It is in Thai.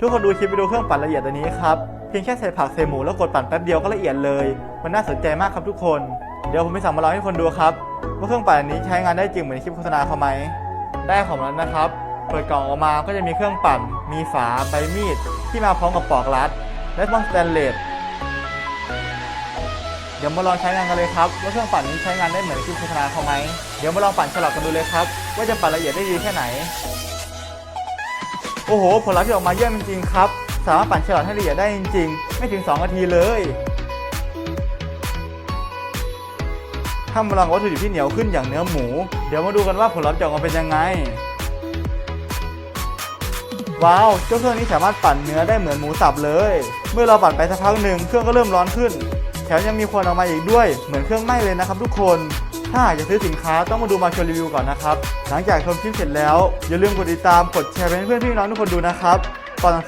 ทุกคนดูคลิปวิดีโอเครื่องปั่นละเอียดตัวนี้ครับ เพียงแค่ใส่ผักใส่หมูแล้วกดปั่นแป๊บเดียวก็ละเอียดเลย มันน่าสนใจมากครับทุกคน เดี๋ยวผมไปสั่งมาลองให้คนดูครับ ว่าเครื่องปั่นอันนี้ใช้งานได้จริงเหมือนคลิปโฆษณาเขาไหม ได้ของมันนะครับ เปิดกล่องออกมาก็จะมีเครื่องปั่น มีฝาใบมีด ที่มาพร้อมกับปลอกรัด และบ้องสแตนเลส เดี๋ยวมาลองใช้งานกันเลยครับว่าเครื่องปั่นนี้ใช้งานได้เหมือนในคลิปโฆษณาเขาไหม เดี๋ยวมาลองปั่นฉลอกกันดูเลยครับว่าจะปั่นละเอียดได้ดีแค่ไหน โอ้โห ผลลัพธ์ที่ออกมาเยี่ยมจริงๆครับ สามารถปั่นฉลอดให้ละเอียดได้จริงๆ ไม่ถึง 2 นาทีเลย ถ้ามาลองวัตถุดิบที่เหนียวขึ้นอย่างเนื้อหมู เดี๋ยวมาดูกันว่าผลลัพธ์จะออกมาเป็นยังไง ว้าว เจ้าเครื่องนี้สามารถปั่นเนื้อได้เหมือนหมูสับเลย เมื่อเราปั่นไปสักพักหนึ่งเครื่องก็เริ่มร้อนขึ้น แถมยังมีควันออกมาอีกด้วย เหมือนเครื่องไหม้เลยนะครับทุกคน ถ้าอยากซื้อสินค้าต้องมาดูมาชมรีวิวก่อนนะครับ หลังจากชมคลิปเสร็จแล้วอย่าลืมกดติดตามกดแชร์ไปให้เพื่อนพี่น้องทุกคนดูนะครับก่อนสั่งซื้อ